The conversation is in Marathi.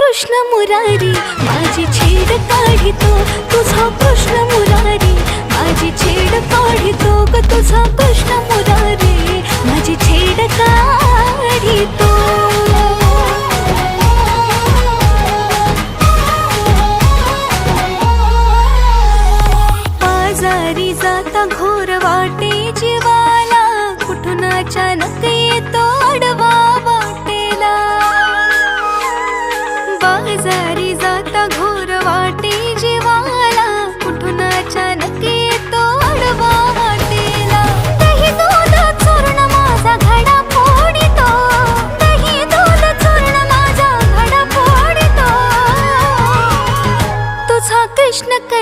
कृष्ण मुरारी माझी छेड काढितो तुझा कृष्ण मुरारी. माझी छेड काढितो ग तुझा कृष्ण मुरारी. माझी छेड काढितो. बाजारी जाता घोर कृष्ण कन्हैया